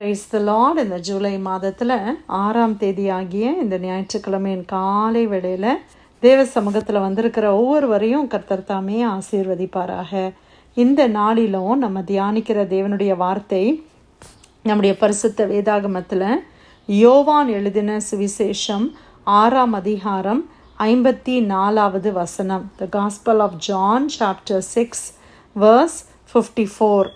Praise the Lord இந்த ஜூலை மாதத்தில் ஆறாம் தேதி ஆகிய இந்த ஞாயிற்றுக்கிழமையின் காலை வேளையில் தேவ சமூகத்தில் வந்திருக்கிற ஒவ்வொருவரையும் கர்த்தர் தாமே ஆசீர்வதிப்பாராக. இந்த நாளிலும் நம்ம தியானிக்கிற தேவனுடைய வார்த்தை நம்முடைய பரிசுத்த வேதாகமத்தில் யோவான் எழுதின சுவிசேஷம் ஆறாம் அதிகாரம் ஐம்பத்தி நாலாவது வசனம். The gospel of John chapter six verse fifty four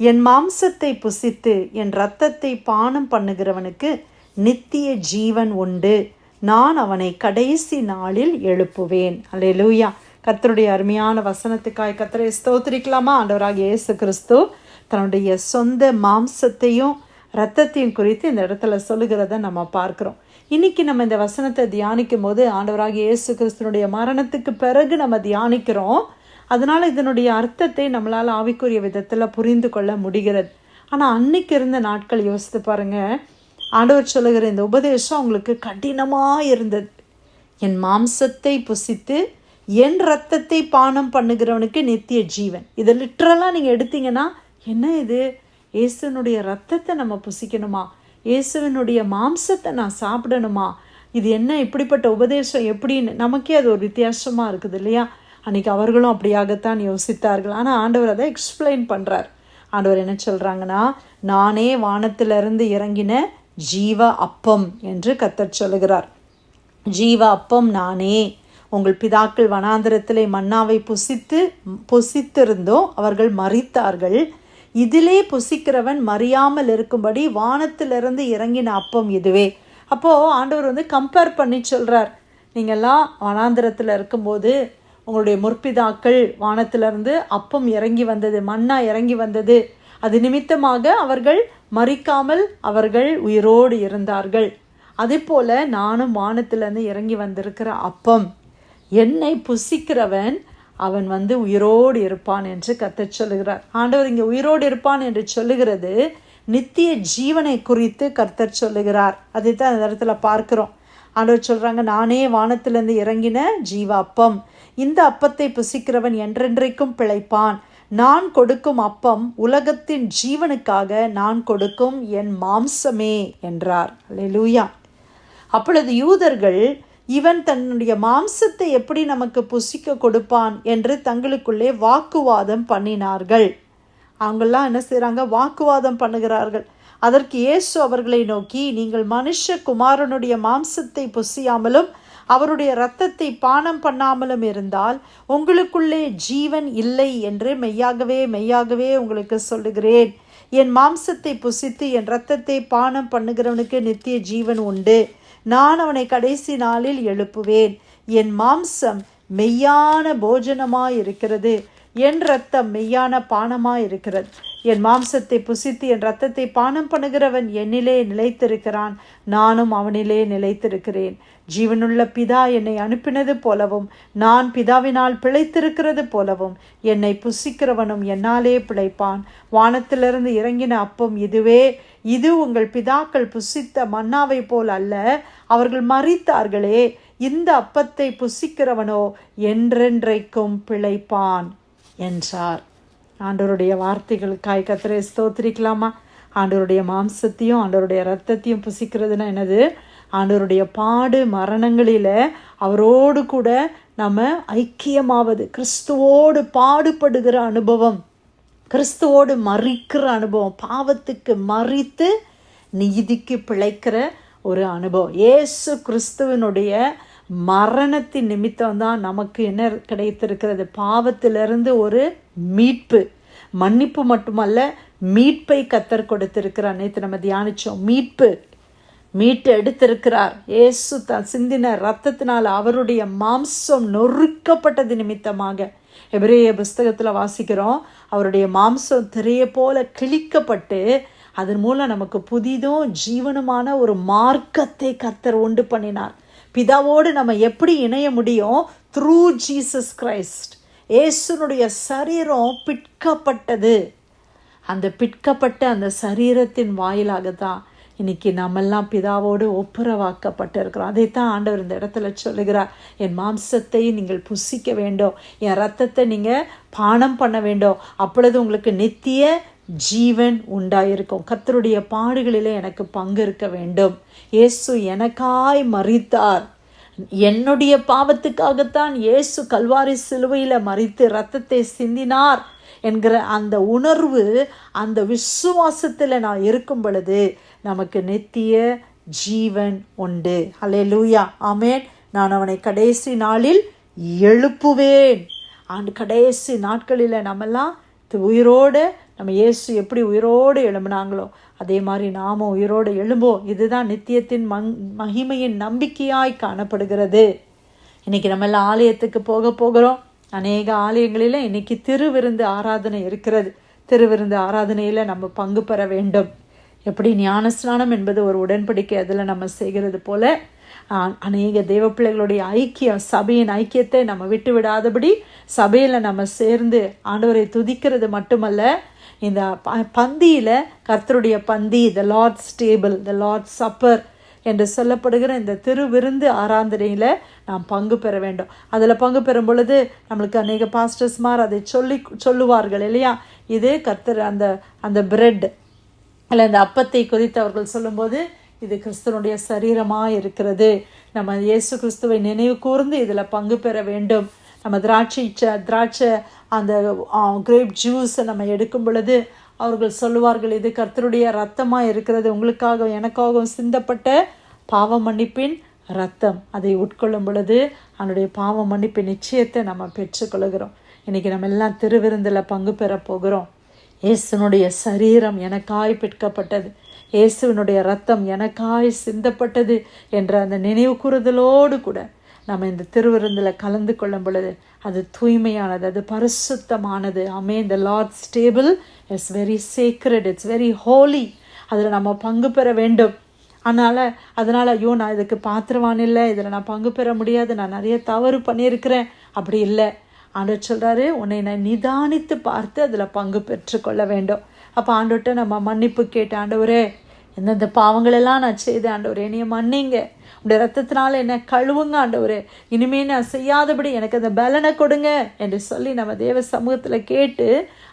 என் மாம்சத்தை புசித்து என் இரத்தத்தை பானம் பண்ணுகிறவனுக்கு நித்திய ஜீவன் உண்டு. நான் அவனை கடைசி நாளில் எழுப்புவேன். அல்லேலூயா கத்தருடைய அருமையான வசனத்துக்காய் கத்தரை ஸ்தோத்திரிக்கலாமா? ஆண்டவராக இயேசு கிறிஸ்து தன்னுடைய சொந்த மாம்சத்தையும் இரத்தத்தையும் குறித்து இந்த இடத்துல சொல்லுகிறத நம்ம பார்க்குறோம். இன்னைக்கு நம்ம இந்த வசனத்தை தியானிக்கும் போது ஆண்டவராக இயேசு கிறிஸ்துனுடைய மரணத்துக்கு பிறகு நம்ம தியானிக்கிறோம். அதனால் இதனுடைய அர்த்தத்தை நம்மளால் ஆவிக்குரிய விதத்தில் புரிந்து கொள்ள முடிகிறது. ஆனால் அன்னைக்கு இருந்த நாட்கள் யோசித்து பாருங்கள் ஆண்டவர் சொல்லுகிற இந்த உபதேசம் அவங்களுக்கு கடினமாக இருந்தது. என் மாம்சத்தை புசித்து என் ரத்தத்தை பானம் பண்ணுகிறவனுக்கு நித்திய ஜீவன். இதை லிட்ரலாக நீங்கள் எடுத்தீங்கன்னா என்ன இது? இயேசுனுடைய ரத்தத்தை நம்ம புசிக்கணுமா? இயேசுவினுடைய மாம்சத்தை நான் சாப்பிடணுமா? இது என்ன இப்படிப்பட்ட உபதேசம்? எப்படின்னு நமக்கே அது ஒரு வித்தியாசமாக இருக்குது இல்லையா? அன்றைக்கி அவர்களும் அப்படியாகத்தான் யோசித்தார்கள். ஆனால் ஆண்டவர் அதை எக்ஸ்பிளைன் பண்ணுறார் ஆண்டவர் என்ன சொல்கிறாங்கன்னா நானே வானத்திலிருந்து இறங்கின ஜீவ அப்பம் என்று கத்தர் சொல்லுகிறார். ஜீவ அப்பம் நானே. உங்கள் பிதாக்கள் வனாந்திரத்திலே மன்னாவை புசித்து புசித்திருந்தோம் அவர்கள் மறித்தார்கள் இதிலே புசிக்கிறவன் மறியாமல் இருக்கும்படி வானத்திலிருந்து இறங்கின அப்பம் இதுவே. அப்போது ஆண்டவர் வந்து கம்பேர் பண்ணி சொல்கிறார் நீங்கள்லாம் வனாந்திரத்தில் இருக்கும்போது உங்களுடைய முற்பிதாக்கள் வானத்திலிருந்து அப்பம் இறங்கி வந்தது மண்ணா இறங்கி வந்தது. அது நிமித்தமாக அவர்கள் மறிக்காமல் அவர்கள் உயிரோடு இருந்தார்கள். அதே போல நானும் வானத்திலிருந்து இறங்கி வந்திருக்கிற அப்பம். என்னை புசிக்கிறவன் அவன் வந்து உயிரோடு இருப்பான் என்று கத்த சொல்லுகிறார். ஆண்டவர் இங்கே உயிரோடு இருப்பான் என்று சொல்லுகிறது. நித்திய ஜீவனை குறித்து கர்த்தர் சொல்லுகிறார். அதை தான் அந்த இடத்துல பார்க்கிறோம். ஆண்டவர் சொல்கிறாங்க நானே வானத்திலிருந்து இறங்கின ஜீவ அப்பம் இந்த அப்பத்தை புசிக்கிறவன் என்றென்றைக்கும் பிழைப்பான். நான் கொடுக்கும் அப்பம் உலகத்தின் ஜீவனுக்காக நான் கொடுக்கும் என் மாம்சமே என்றார். லூயா அப்பொழுது யூதர்கள் இவன் தன்னுடைய மாம்சத்தை எப்படி நமக்கு புசிக்க கொடுப்பான் என்று தங்களுக்குள்ளே வாக்குவாதம் பண்ணினார்கள். அவங்கெல்லாம் என்ன செய்கிறாங்க வாக்குவாதம் பண்ணுகிறார்கள். அதற்கு இயேசு அவர்களை நோக்கி நீங்கள் மனுஷ குமாரனுடைய மாம்சத்தை புசியாமலும் அவருடைய இரத்தத்தை பானம் பண்ணாமலும் இருந்தால் உங்களுக்குள்ளே ஜீவன் இல்லை என்று மெய்யாகவே மெய்யாகவே உங்களுக்கு சொல்லுகிறேன். என் மாம்சத்தை புசித்து என் இரத்தத்தை பானம் பண்ணுகிறவனுக்கு நித்திய ஜீவன் உண்டு. நான் அவனை கடைசி நாளில் எழுப்புவேன். என் மாம்சம் மெய்யான போஜனமாயிருக்கிறது. என் ரத்தம் மெய்யான பானமாக இருக்கிறது என் மாம்சத்தை புசித்து என் ரத்தத்தை பானம் பண்ணுகிறவன் என்னிலே நிலைத்திருக்கிறான். நானும் அவனிலே நிலைத்திருக்கிறேன். ஜீவனுள்ள பிதா என்னை அனுப்பினது போலவும் நான் பிதாவினால் பிழைத்திருக்கிறது போலவும் என்னை புசிக்கிறவனும் என்னாலே பிழைப்பான். வானத்திலிருந்து இறங்கின அப்பம் இதுவே. இது உங்கள் பிதாக்கள் புசித்த மன்னாவை போல் அல்ல அவர்கள் மறித்தார்களே இந்த அப்பத்தை புசிக்கிறவனோ என்றென்றைக்கும் பிழைப்பான். என்றார். ஆண்டவருடைய வார்த்தைகளுக்காய் கத்திரை ஸ்தோத்திரிக்கலாமா? ஆண்டவருடைய மாம்சத்தையும் ஆண்டவருடைய ரத்தத்தையும் புசிக்கிறதுனா என்னது? ஆண்டவருடைய பாடு மரணங்களில் அவரோடு கூட நம்ம ஐக்கியமாவது கிறிஸ்துவோடு பாடுபடுகிற அனுபவம் கிறிஸ்துவோடு மறிக்கிற அனுபவம் பாவத்துக்கு மறித்து நீதிக்கு பிழைக்கிற ஒரு அனுபவம். ஏசு கிறிஸ்துவனுடைய மரணத்தின் நிமித்தம் தான் நமக்கு என்ன கிடைத்திருக்கிறது? பாவத்திலிருந்து ஒரு மீட்பு. மன்னிப்பு மட்டுமல்ல மீட்பை கத்தர் கொடுத்திருக்கிறார். நேற்று நம்ம தியானித்தோம் மீட்பு. மீட்டு எடுத்திருக்கிறார். ஏசு த சிந்தின ரத்தத்தினால் அவருடைய மாம்சம் நொறுக்கப்பட்டது நிமித்தமாக. எபிரேய புஸ்தகத்தில் வாசிக்கிறோம். அவருடைய மாம்சம் திரைய போல கிழிக்கப்பட்டு அதன் மூலம் நமக்கு புதிதும் ஜீவனமான ஒரு மார்க்கத்தை கர்த்தர் உண்டு பண்ணினார். பிதாவோடு நம்ம எப்படி இணைய முடியும்? த்ரூ ஜீசஸ் கிரைஸ்ட் ஏசுனுடைய சரீரம் பிற்கப்பட்டது அந்த பிற்கப்பட்ட அந்த சரீரத்தின் வாயிலாக தான் இன்னைக்கு நம்மெல்லாம் பிதாவோடு ஒப்புரவாக்கப்பட்டு இருக்கிறோம் அதைத்தான் ஆண்டவர் இந்த இடத்துல சொல்லுகிறார். என் மாம்சத்தை நீங்கள் புசிக்க வேண்டும். என் ரத்தத்தை நீங்கள் பானம் பண்ண வேண்டும். அப்பொழுது உங்களுக்கு நித்திய ஜீவன் உண்டாயிருக்கும். கத்தருடைய பாடுகளிலே எனக்கு பங்கு இருக்க வேண்டும். இயேசு எனக்காய் மறித்தார் என்னுடைய பாவத்துக்காகத்தான் இயேசு கல்வாரி சிலுவையில் மறித்து ரத்தத்தை சிந்தினார் என்கிற அந்த உணர்வு அந்த விசுவாசத்தில் நான் இருக்கும் பொழுது நமக்கு நித்திய ஜீவன் உண்டு. அலே லூயா ஆமேன் நான் அவனை கடைசி நாளில் எழுப்புவேன். ஆண்டு கடைசி நாட்களில் நம்மெல்லாம் உயிரோடு நம்ம இயேசு எப்படி உயிரோடு எழும்பினாங்களோ அதே மாதிரி நாமும் உயிரோடு எழும்போம் இதுதான் நித்தியத்தின் மங் மகிமையின் நம்பிக்கையாய் காணப்படுகிறது. இன்றைக்கி நம்ம எல்லாம் ஆலயத்துக்கு போக போகிறோம். அநேக ஆலயங்களில் இன்னைக்கு திருவிருந்து ஆராதனை இருக்கிறது. திருவிருந்து ஆராதனையில் நம்ம பங்கு பெற வேண்டும். எப்படி ஞானஸ்நானம் என்பது ஒரு உடன்படிக்கை அதில் நம்ம செய்கிறது போல அநேக தேவ பிள்ளைகளுடைய ஐக்கியம் சபையின் ஐக்கியத்தை நம்ம விட்டு விடாதபடி சபையில் நம்ம சேர்ந்து ஆண்டவரை துதிக்கிறது மட்டுமல்ல இந்த பந்தியில் கர்த்தருடைய பந்தி the Lord's table the Lord supper என்று சொல்லப்படுகிற இந்த திருவிருந்து ஆராந்தனையில் நாம் பங்கு பெற வேண்டும். அதில் பங்கு பெறும் பொழுது நம்மளுக்கு அநேக பாஸ்டர்ஸ்மார் அதை சொல்லி சொல்லுவார்கள் இல்லையா? இது கர்த்தர் அந்த அந்த பிரெட் அல்ல அந்த அப்பத்தை குறித்து அவர்கள் சொல்லும்போது இது கிறிஸ்துவனுடைய சரீரமாக இருக்கிறது. நம்ம இயேசு கிறிஸ்துவை நினைவு கூர்ந்து இதில் பங்கு பெற வேண்டும். நம்ம திராட்சை திராட்சை அந்த கிரேப் ஜூஸை நம்ம எடுக்கும் பொழுது அவர்கள் சொல்லுவார்கள் இது கர்த்தருடைய ரத்தமாக இருக்கிறது. உங்களுக்காக எனக்காகவும் சிந்தப்பட்ட பாவ மன்னிப்பின் ரத்தம் அதை உட்கொள்ளும் பொழுது அவனுடைய பாவ மன்னிப்பின் நிச்சயத்தை நம்ம பெற்றுக்கொள்கிறோம். இன்றைக்கி நம்ம எல்லாம் திருவிருந்தில் பங்கு பெற போகிறோம். இயேசுனுடைய சரீரம் எனக்காய் பிற்கப்பட்டது இயேசுவினுடைய ரத்தம் எனக்காய் சிந்தப்பட்டது என்ற அந்த நினைவு கூறுதலோடு கூட நம்ம இந்த திருவிருந்தில் கலந்து கொள்ளும் பொழுது அது தூய்மையானது அது பரிசுத்தமானது. அமே இந்த Lord's table it's very secret it's very holy அதில் நம்ம பங்கு பெற வேண்டும். அதனால் அதனால் ஐயோ நான் இதுக்கு பாத்திரவான் இல்லை இதில் நான் பங்கு பெற முடியாது நான் நிறைய தவறு பண்ணியிருக்கிறேன். அப்படி இல்லை. ஆண்டவர் சொல்கிறாரு உன்னை நான் நிதானித்து பார்த்து அதில் பங்கு பெற்றுக்கொள்ள வேண்டும். அப்போ ஆண்டோட்ட நம்ம மன்னிப்பு கேட்டு ஆண்டவரே எந்தெந்த பாவங்களெல்லாம் நான் செய்தேன் ஆண்டவரே என்னைய மன்னிங்க. உடைய ரத்தத்தினால என்ன கழுவுங்க ஆண்டவரே. இனிமே நான் செய்யாதபடி எனக்கு அந்த பலனை கொடுங்க என்று சொல்லி நம்ம தேவ சமூகத்தில் கேட்டு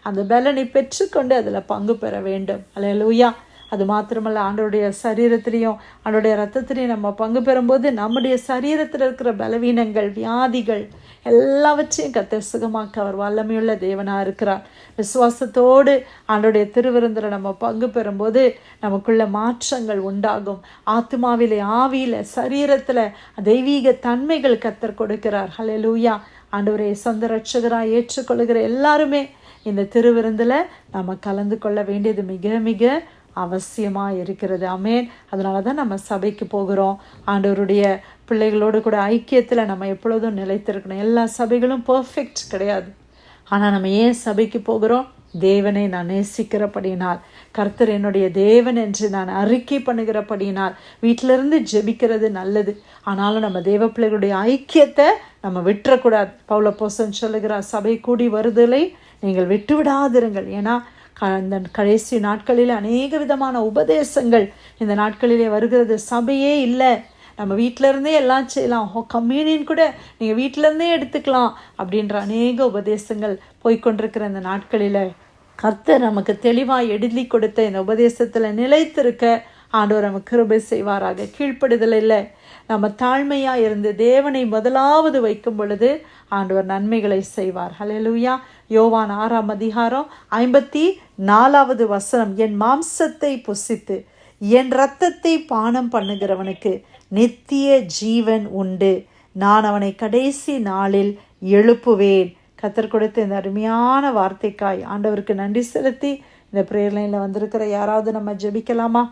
அந்த பலனை பெற்றுக்கொண்டு அதில் பங்கு பெற வேண்டும். அல்ல லூயா அது மாத்திரமல்ல ஆண்டோடைய சரீரத்திலையும் ஆண்டோடைய ரத்தத்திலையும் நம்ம பங்கு பெறும்போது நம்முடைய சரீரத்தில் இருக்கிற பலவீனங்கள் வியாதிகள் எல்லாவற்றையும் கத்தர் சுகமாக்க அவர் வல்லமையுள்ள தேவனாக இருக்கிறார். விசுவாசத்தோடு ஆண்டோடைய திருவிருந்தில் நம்ம பங்கு பெறும்போது நமக்குள்ள மாற்றங்கள் உண்டாகும். ஆத்மாவிலே ஆவியில் சரீரத்தில் தெய்வீக தன்மைகள் கத்தர் கொடுக்கிறார். ஹலே லூயா ஆண்டவரை சொந்த ரட்சகராக ஏற்றுக்கொள்கிற எல்லாருமே இந்த திருவிருந்தில் நம்ம கலந்து கொள்ள வேண்டியது மிக மிக அவசியமாக இருக்கிறது. அமேன் அதனால தான் நம்ம சபைக்கு போகிறோம். ஆண்டவருடைய பிள்ளைகளோடு கூட ஐக்கியத்தில் நம்ம எப்பொழுதும் நிலைத்திருக்கணும். எல்லா சபைகளும் பர்ஃபெக்ட் கிடையாது. ஆனால் நம்ம ஏன் சபைக்கு போகிறோம்? தேவனை நான் நேசிக்கிறபடியினால். கர்த்தர் என்னுடைய தேவன் என்று நான் அறிக்கை பண்ணுகிறபடியினால். வீட்டிலிருந்து ஜெபிக்கிறது நல்லது. ஆனாலும் நம்ம தேவ பிள்ளைகளுடைய ஐக்கியத்தை நம்ம விட்டுறக்கூடாது. பவுல போசன் சொல்லுகிறார் சபை கூடி வருதலை நீங்கள் விட்டு விடாதிருங்கள் ஏன்னா இந்த கடைசி நாட்களில் அநேக விதமான உபதேசங்கள் இந்த நாட்களிலே வருகிறது. சபையே இல்லை. நம்ம வீட்டிலருந்தே எல்லாம் செய்யலாம். கம்யூனியன் கூட நீங்கள் வீட்டிலருந்தே எடுத்துக்கலாம் அப்படின்ற அநேக உபதேசங்கள் போய்கொண்டிருக்கிற இந்த நாட்களில் கர்த்தர் நமக்கு தெளிவாக எழுதி கொடுத்த இந்த உபதேசத்தில் நிலைத்திருக்க ஆண்டவர் நமக்கு கிருபை செய்வாராக. கீழ்ப்படுதல் இல்லை. நம்ம தாழ்மையாக இருந்து தேவனை முதலாவது வைக்கும் பொழுது ஆண்டவர் நன்மைகளை செய்வார். ஹலெலுயா யோவான் ஆறாம் அதிகாரம் ஐம்பத்தி நாலாவது வசனம் என் மாம்சத்தை புசித்து என் இரத்தத்தை பானம் பண்ணுகிறவனுக்கு நித்திய ஜீவன் உண்டு. நான் அவனை கடைசி நாளில் எழுப்புவேன். கத்தர் கொடுத்த இந்த அருமையான வார்த்தைக்காய் ஆண்டவருக்கு நன்றி செலுத்தி இந்த ப்ரேயர் லைனில் வந்திருக்கிற யாராவது நம்ம ஜெபிக்கலாமா?